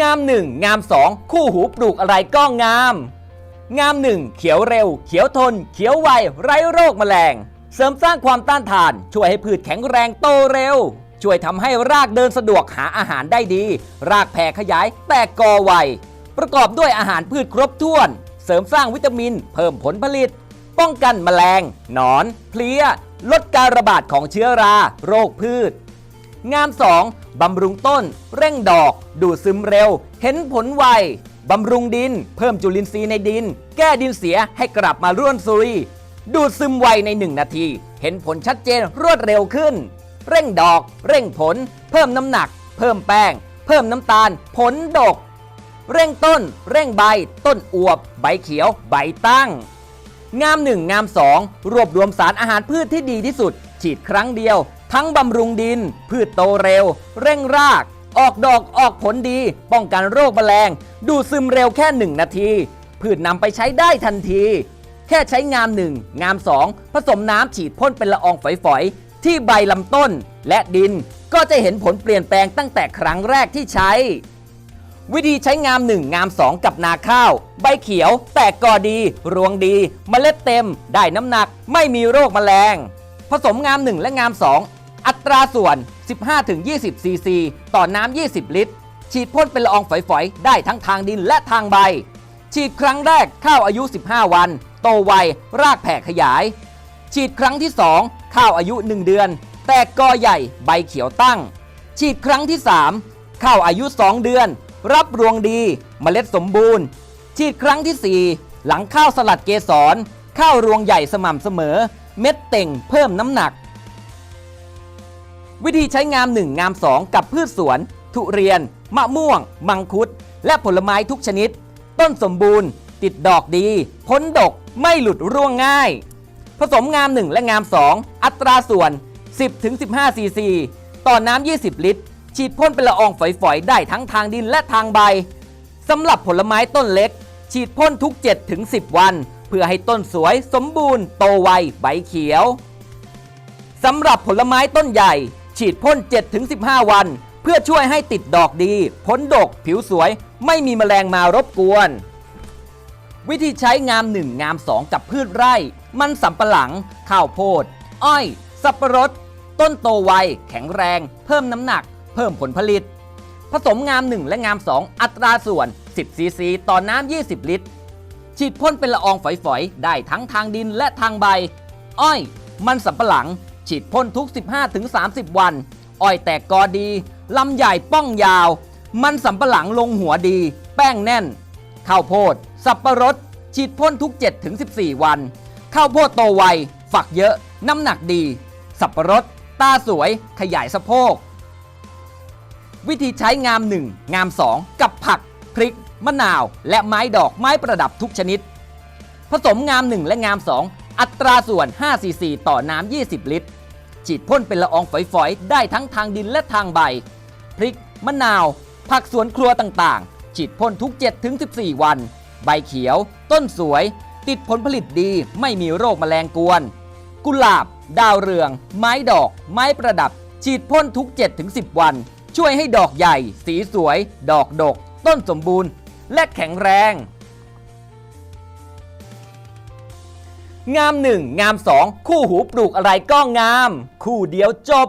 งามหนึ่งงามสองคู่หูปลูกอะไรก็งาม งามหนึ่งเขียวเร็ว เขียวทน เขียวไว ไร้โรคแมลง เสริมสร้างความต้านทาน ช่วยให้พืชแข็งแรงโตเร็ว ช่วยทำให้รากเดินสะดวกหาอาหารได้ดี รากแผ่ขยายแตกกอไว ประกอบด้วยอาหารพืชครบถ้วน เสริมสร้างวิตามิน เพิ่มผลผลิต ป้องกันแมลง หนอน เพลี้ย ลดการระบาดของเชื้อรา โรคพืช งาม 2. บำรุงต้น เร่งดอก ดูดซึมเร็ว เห็นผลไวบำรุงดิน เพิ่มจุลินทรีย์ในดิน แก้ดินเสียให้กลับมาร่วนซุยดูดซึมไวใน 1 นาที เห็นผลชัดเจนรวดเร็วขึ้น เร่งดอก เร่งผล เพิ่มน้ำหนัก เพิ่มแป้ง เพิ่มน้ำตาล ผลดก เร่งต้น เร่งใบ ต้นอวบ ใบเขียว ใบตั้ง งาม 1 งาม 2 รวบรวมสารอาหารพืชที่ดีที่สุด ฉีดครั้งเดียว ทั้งบำรุงดิน พืชโตเร็ว เร่งราก ออกดอกออกผลดี ป้องกันโรคแมลง ดูดซึมเร็วแค่ 1 นาที พืชนำไปใช้ได้ทันที แค่ใช้งาม 1 งาม 2 ผสมน้ำฉีดพ่นเป็นละอองฝอยๆ ที่ใบลำต้นและดินก็จะเห็นผลเปลี่ยนแปลงตั้งแต่ครั้งแรกที่ใช้ วิธีใช้งาม 1 งาม 2 กับนาข้าว ใบเขียว แตกกอดี รวงดีเมล็ดเต็ม ได้น้ำหนัก ไม่มีโรคแมลง ผสมงาม 1 และงาม 2 อัตราส่วน 15-20 ซีซี ต่อน้ำ 20 ลิตร ฉีดพ่นเป็นละอองฝอยๆ ได้ทั้งทางดินและทางใบ ฉีดครั้งแรกข้าวอายุ 15 วัน โตไว รากแผ่ขยาย ฉีดครั้งที่ 2 ข้าวอายุ 1 เดือน แตกกอใหญ่ใบเขียวตั้ง ฉีดครั้งที่ 3 ข้าวอายุ 2 เดือน รับรวงดีเมล็ดสมบูรณ์ ฉีดครั้งทีสี่ 4 หลังข้าวสลัดเกสรข้าวรวงใหญ่สม่ำเสมอ เม็ดเต่งเพิ่มน้ำหนัก วิธีใช้งาม 1 งาม 2 กับพืชสวน ทุเรียน มะม่วง มังคุด และผลไม้ทุกชนิด ต้นสมบูรณ์ ติดดอกดี พ้นดกไม่หลุดร่วงง่าย ผสมงาม 1 และงาม 2 อัตราส่วน 10-15 ซีซี ต่อน้ำ 20 ลิตร ฉีดพ่นเป็นละอองฝอยๆ ได้ทั้งทางดินและทางใบสำหรับผลไม้ต้นเล็ก ฉีดพ่นทุก 7-10 วัน เพื่อให้ต้นสวยสมบูรณ์ โตไวใบเขียวสำหรับผลไม้ต้นใหญ่ ฉีดพ่น 7-15 วัน เพื่อช่วยให้ติดดอกดี พ้นดก ผิวสวย ไม่มีแมลงมารบกวน วิธีใช้งาม 1 งาม 2 กับพืชไร่ มันสำปะหลัง ข้าวโพด อ้อย สับปะรด ต้นโตไว แข็งแรง เพิ่มน้ำหนัก เพิ่มผลผลิต ผสมงาม 1 และงาม 2 อัตราส่วน 10 ซีซี ต่อน้ำ 20 ลิตร ฉีดพ่นเป็นละอองฝอยๆ ได้ทั้งทางดินและทางใบ อ้อย มันสำปะหลัง ฉีดพ่นทุก 15-30 วัน อ้อยแตกกอดี ลำใหญ่ป้องยาว มันสำปะหลังลงหัวดี แป้งแน่น ข้าวโพด สับปะรด ฉีดพ่นทุก 7-14 วัน ข้าวโพดโตไว ฝักเยอะ น้ำหนักดี สับปะรด ตาสวย ขยายสะโพก วิธีใช้งาม 1 งาม 2 กับผัก พริก มะนาว และไม้ดอกไม้ประดับทุกชนิด ผสมงาม 1 และงาม 2 อัตราส่วน5ซีซีต่อน้ำ 20 ลิตร ฉีดพ่นเป็นละอองฝอยๆ ได้ทั้งทางดินและทางใบ พริก มะนาว ผักสวนครัวต่างๆ ฉีดพ่นทุก 7-14 วัน ใบเขียว ต้นสวย ติดผลผลิตดีไม่มีโรคแมลงกวน กุหลาบ ดาวเรือง ไม้ดอก ไม้ประดับ ฉีดพ่นทุก 7-10 วัน ช่วยให้ดอกใหญ่ สีสวย ดอกดก ต้นสมบูรณ์ และแข็งแรง งาม1งาม2คู่หูปลูกอะไรก็งาม คู่เดียวจบ